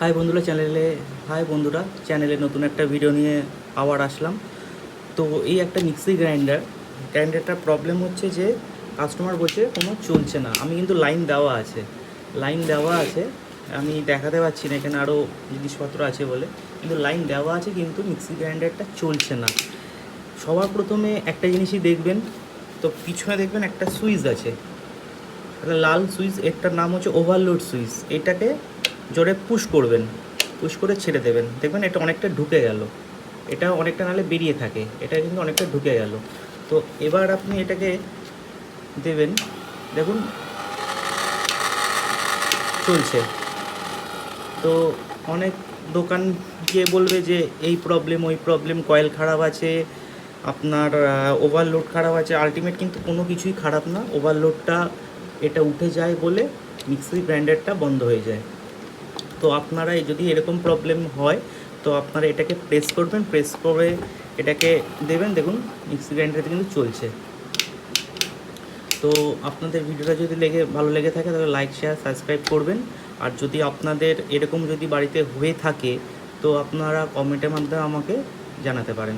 High বন্ধুরা চ্যানেলে, high বন্ধুরা, চ্যানেলে নতুন একটা ভিডিও নিয়ে আবার আসলাম। তো এই একটা মিক্সি গ্রাইন্ডার গ্রাইন্ডারটার প্রবলেম হচ্ছে যে কাস্টমার বলছে কোনো চলছে না। আমি কিন্তু লাইন দেওয়া আছে। লাইন দেওয়া আছে, আমি দেখাতে পাচ্ছি না, এখানে আরও জিনিসপত্র আছে বলে। কিন্তু লাইন দেওয়া আছে, কিন্তু মিক্সি গ্রাইন্ডারটা চলছে না। সবার প্রথমে একটা জিনিসই দেখবেন, তো পিছনে দেখবেন একটা সুইচ আছে। একটা লাল সুইচ, এটার নাম হচ্ছে ওভারলোড সুইচ। এটাকে জোরে পুশ করবেন পুশ করে ছেড়ে দেবেন। দেখবেন এটা অনেকটা ঢুকে গেল। এটা অনেকটা নালে বেরিয়ে থাকে। এটা কিন্তু অনেকটা ঢুকে গেল। তো এবার আপনি এটাকে দেবেন। দেখুন। চলছে। তো অনেক দোকান গিয়ে বলবে যে, এই প্রবলেম ওই প্রবলেম কয়েল খারাপ আছে, আপনার ওভারলোড খারাপ আছে। আলটিমেট কিন্তু কোনো কিছুই খারাপ না। ওভারলোডটা এটা উঠে যায় বলে মিক্সি গ্রাইন্ডারটা বন্ধ হয়ে যায়। তো আপনারা যদি এরকম প্রবলেম হয়, তো আপনারা এটাকে প্রেস করবেন প্রেস করে এটাকে দেবেন। দেখুন মিক্সি কিন্তু চলছে। তো আপনাদের ভিডিওটা যদি লেগে, ভালো লেগে থাকে, তাহলে লাইক শেয়ার সাবস্ক্রাইব করবেন। আর যদি আপনাদের এরকম যদি বাড়িতে হয়ে থাকে, তো আপনারা কমেন্টের মাধ্যমে আমাকে জানাতে পারেন।